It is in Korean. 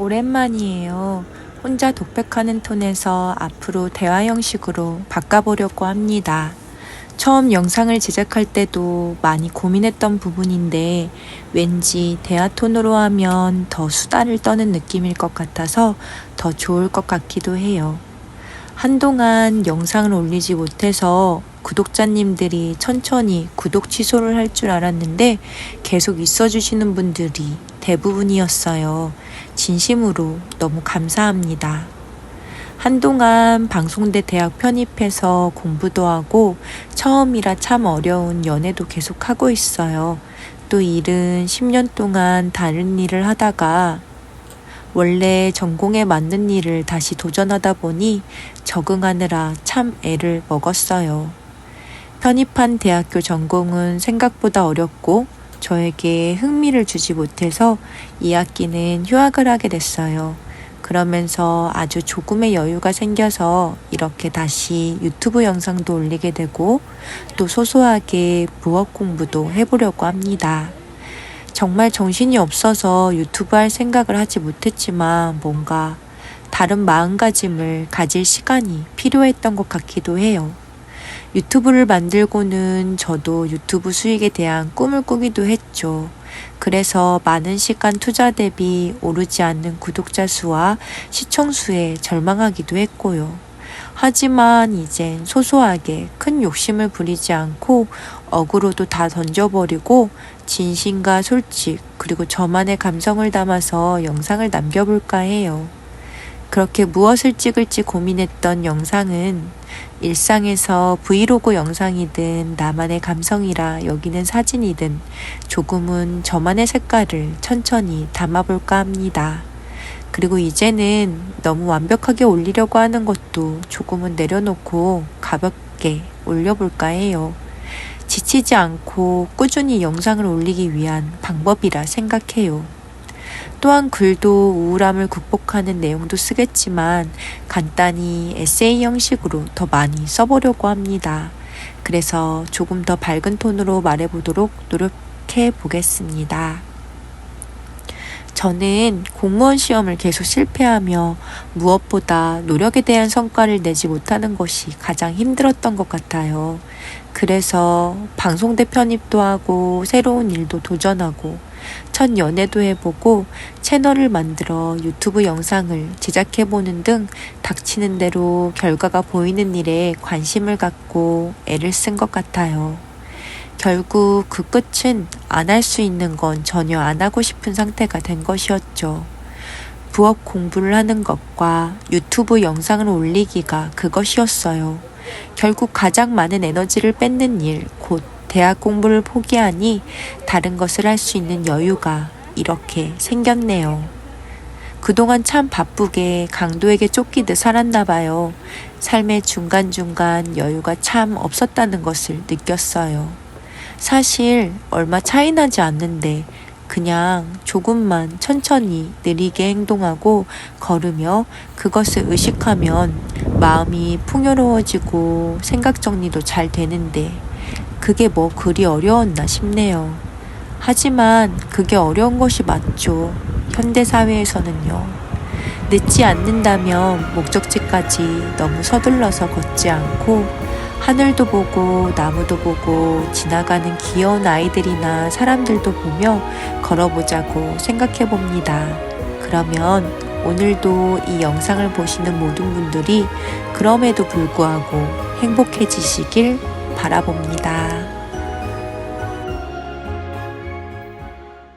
오랜만이에요. 혼자 독백하는 톤에서 앞으로 대화 형식으로 바꿔보려고 합니다. 처음 영상을 제작할 때도 많이 고민했던 부분인데 왠지 대화 톤으로 하면 더 수다를 떠는 느낌일 것 같아서 더 좋을 것 같기도 해요. 한동안 영상을 올리지 못해서 구독자님들이 천천히 구독 취소를 할 줄 알았는데 계속 있어주시는 분들이 대부분이었어요. 진심으로 너무 감사합니다. 한동안 방송대 대학 편입해서 공부도 하고 처음이라 참 어려운 연애도 계속 하고 있어요. 또 일은 10년 동안 다른 일을 하다가 원래 전공에 맞는 일을 다시 도전하다 보니 적응하느라 참 애를 먹었어요. 편입한 대학교 전공은 생각보다 어렵고 저에게 흥미를 주지 못해서 2학기는 휴학을 하게 됐어요. 그러면서 아주 조금의 여유가 생겨서 이렇게 다시 유튜브 영상도 올리게 되고 또 소소하게 부업 공부도 해보려고 합니다. 정말 정신이 없어서 유튜브 할 생각을 하지 못했지만 뭔가 다른 마음가짐을 가질 시간이 필요했던 것 같기도 해요. 유튜브를 만들고는 저도 유튜브 수익에 대한 꿈을 꾸기도 했죠. 그래서 많은 시간 투자 대비 오르지 않는 구독자 수와 시청 수에 절망하기도 했고요. 하지만 이젠 소소하게 큰 욕심을 부리지 않고 어그로도 다 던져버리고 진심과 솔직 그리고 저만의 감성을 담아서 영상을 남겨볼까 해요. 그렇게 무엇을 찍을지 고민했던 영상은 일상에서 브이로그 영상이든 나만의 감성이라 여기는 사진이든 조금은 저만의 색깔을 천천히 담아볼까 합니다. 그리고 이제는 너무 완벽하게 올리려고 하는 것도 조금은 내려놓고 가볍게 올려볼까 해요. 지치지 않고 꾸준히 영상을 올리기 위한 방법이라 생각해요. 또한 글도 우울함을 극복하는 내용도 쓰겠지만 간단히 에세이 형식으로 더 많이 써보려고 합니다. 그래서 조금 더 밝은 톤으로 말해보도록 노력해 보겠습니다. 저는 공무원 시험을 계속 실패하며 무엇보다 노력에 대한 성과를 내지 못하는 것이 가장 힘들었던 것 같아요. 그래서 방송대 편입도 하고 새로운 일도 도전하고 첫 연애도 해보고 채널을 만들어 유튜브 영상을 제작해보는 등 닥치는 대로 결과가 보이는 일에 관심을 갖고 애를 쓴 것 같아요. 결국 그 끝은 안 할 수 있는 건 전혀 안 하고 싶은 상태가 된 것이었죠. 부업 공부를 하는 것과 유튜브 영상을 올리기가 그것이었어요. 결국 가장 많은 에너지를 뺏는 일, 곧 대학 공부를 포기하니 다른 것을 할 수 있는 여유가 이렇게 생겼네요. 그동안 참 바쁘게 강도에게 쫓기듯 살았나 봐요. 삶의 중간중간 여유가 참 없었다는 것을 느꼈어요. 사실 얼마 차이 나지 않는데 그냥 조금만 천천히 느리게 행동하고 걸으며 그것을 의식하면 마음이 풍요로워지고 생각 정리도 잘 되는데 그게 뭐 그리 어려웠나 싶네요. 하지만 그게 어려운 것이 맞죠. 현대사회에서는요. 늦지 않는다면 목적지까지 너무 서둘러서 걷지 않고 하늘도 보고 나무도 보고 지나가는 귀여운 아이들이나 사람들도 보며 걸어보자고 생각해 봅니다. 그러면 오늘도 이 영상을 보시는 모든 분들이 그럼에도 불구하고 행복해지시길 바라봅니다.